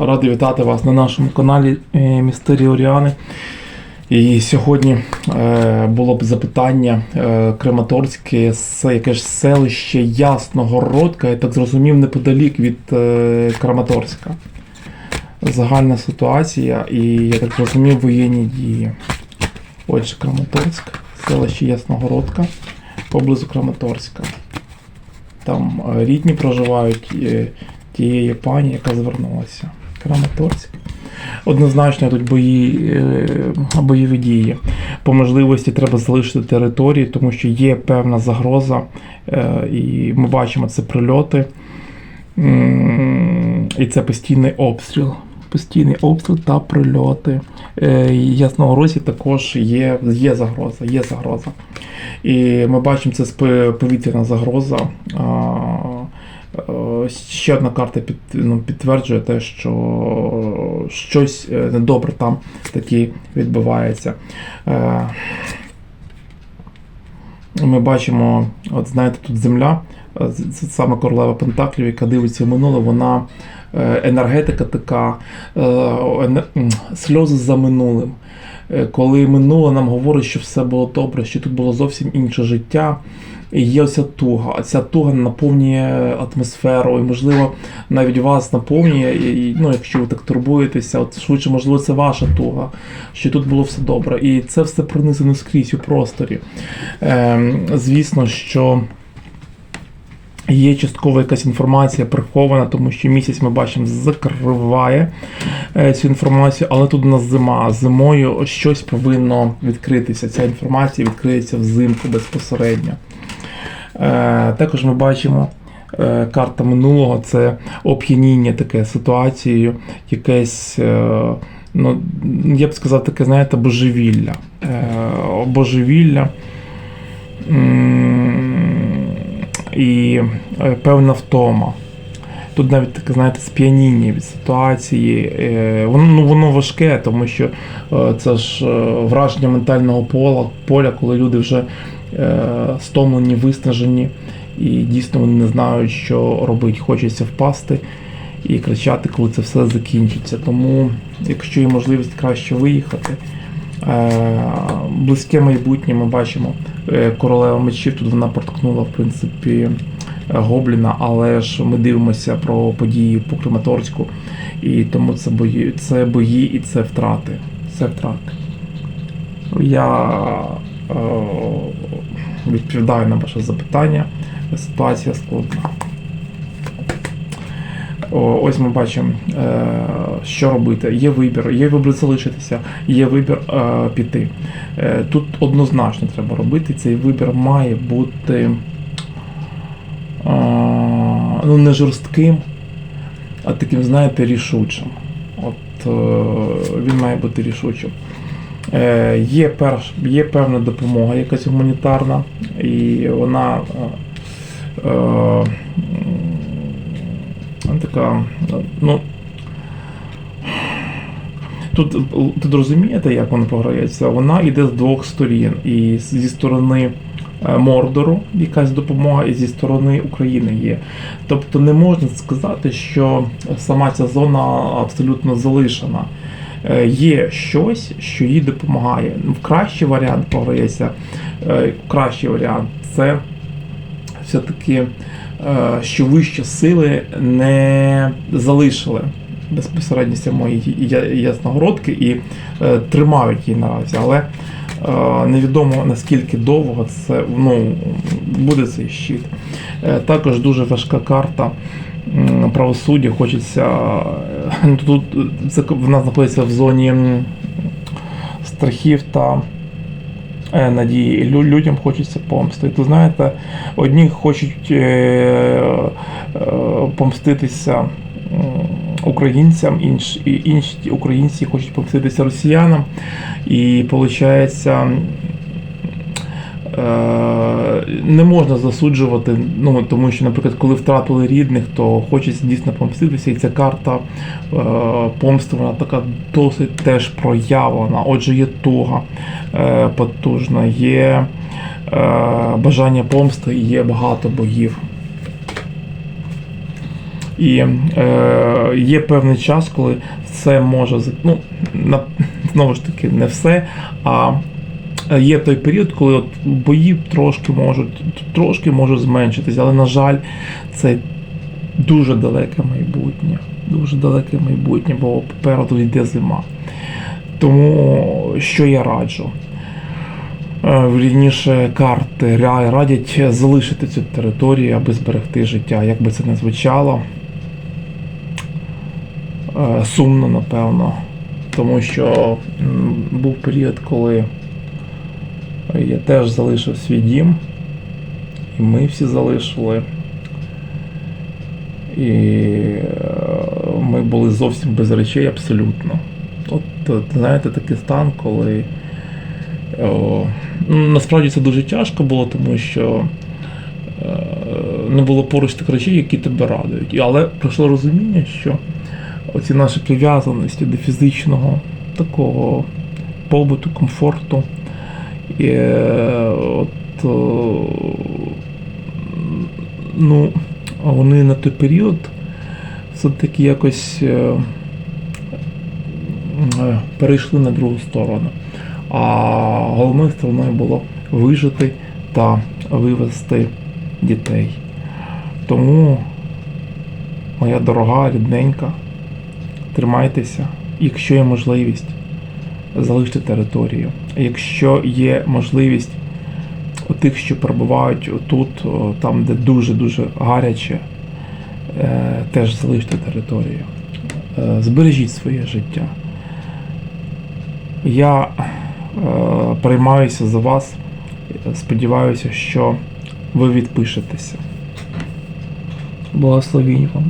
Радий вітати вас на нашому каналі е, Містерії Оріани. І сьогодні е, було б запитання е, Крематорське, яке ж селище Ясногородка, я так зрозумів, неподалік від Краматорська. Загальна ситуація, і я так зрозумів, воєнні дії. Отже, Краматорськ, селище Ясногородка, поблизу Краматорська. Там рідні проживають тієї пані, яка звернулася. Краматорськ. Однозначно тут бої, е, бойові дії. По можливості треба залишити території, тому що є певна загроза, е, і ми бачимо це прильоти. І це постійний обстріл. Постійний обстріл та прильоти. Е, Ясногородці також є, є загроза, є загроза. І ми бачимо, це повітряна загроза. Е, Ще одна карта під, ну, підтверджує те, що щось е, недобре там таки відбувається. Е, Ми бачимо, от знаєте, тут земля, е, саме королева Пентаклів, яка дивиться в минуле, вона е, енергетика така, е, сльози за минулим. Е, Коли минуле нам говорить, що все було добре, що тут було зовсім інше життя. І є оця туга. А ця туга наповнює атмосферу, і, можливо, навіть вас наповнює, і, ну, якщо ви так турбуєтеся, от швидше, можливо, це ваша туга, що тут було все добре. І це все пронизано скрізь у просторі. Ем, звісно, що. Є частково якась інформація прихована, тому що місяць ми бачимо закриває е, цю інформацію, але тут у нас зима. Зимою щось повинно відкритися. Ця інформація відкриється взимку безпосередньо. Е, також ми бачимо е, карта минулого це оп'яніння таке ситуацією, якесь. Ну, я б сказав, таке, знаєте, божевілля. Божевілля. І е, певна втома. Тут навіть таке, знаєте, сп'яніння від ситуації. Е, Воно, ну, воно важке, тому що е, це ж враження ментального поля, поля, коли люди вже стомлені, виснажені, і дійсно вони не знають, що робити. Хочеться впасти і кричати, коли це все закінчиться. Тому, якщо є можливість краще виїхати, Близьке майбутнє ми бачимо королева мечів. Тут вона проткнула, в принципі, е, Гобліна, але ж ми дивимося про події по Краматорську, і тому це бої, це бої і це втрати. Це втрати. Я е, відповідаю на ваше запитання. Ситуація складна. Ось ми бачимо, е, що робити. Є вибір, є вибір залишитися, є вибір е, піти. Е, Тут однозначно треба робити. Цей вибір має бути ну, не жорстким, а таким, знаєте, рішучим. От він має бути рішучим. Є, перш, є певна допомога, якась гуманітарна, і вона. Вона така, ну. Тут тут розумієте, як воно програється? Вона йде з двох сторін. І зі сторони е, Мордору якась допомога, і зі сторони України є. Тобто не можна сказати, що сама ця зона абсолютно залишена. Е, Є щось, що їй допомагає. Кращий варіант програється. е, Кращий варіант це все-таки, що вищі сили не залишили безпосередньо самої ясногородки і е, тримають її наразі. Але е, невідомо наскільки довго це ну, буде цей щит. Е, Також дуже важка карта. Правосуддя хочеться. е, Тут це вона знаходиться в зоні страхів та е, надії. Лю- людям хочеться помсти. То знаєте, одні хочуть е, е, помститися українцям, інші, інші українці хочуть помститися росіянам. І виходить. Не можна засуджувати, ну тому що, наприклад, коли втратили рідних, то хочеться дійсно помститися, і ця карта е, помсти вона така досить теж проявлена. Отже, є туга е, потужна, є е, бажання помсти, і є багато боїв. І е, є певний час, коли все може ну, на, знову ж таки, не все, а є той період, коли от бої трошки можуть трошки можуть зменшитися, але на жаль, це дуже далеке майбутнє. Дуже далеке майбутнє, бо попереду йде зима. Тому що я раджу? Е, Вірніше карти радять залишити цю територію, аби зберегти життя. Як би це не звучало. Е, Сумно, напевно. Тому що був період, коли я теж залишив свій дім, і ми всі залишили. І е, ми були зовсім без речей абсолютно. От, от знаєте, такий стан, коли о, ну, насправді це дуже тяжко було, тому що е, не було поруч тих речей, які тебе радують. Але прийшло розуміння, що оці наші прив'язаності до фізичного такого побуту, комфорту. І, е, от, о, ну, вони на той період все-таки якось е, е, перейшли на другу сторону. А головною стороною було вижити та вивести дітей. Тому, моя дорога, рідненька, тримайтеся, якщо є можливість, залиште територію. Якщо є можливість у тих, що перебувають тут, там, де дуже-дуже гаряче, е, теж залиште територію. Е, Збережіть своє життя. Я е, переймаюся за вас. Сподіваюся, що ви відпишетеся. Благословінь вам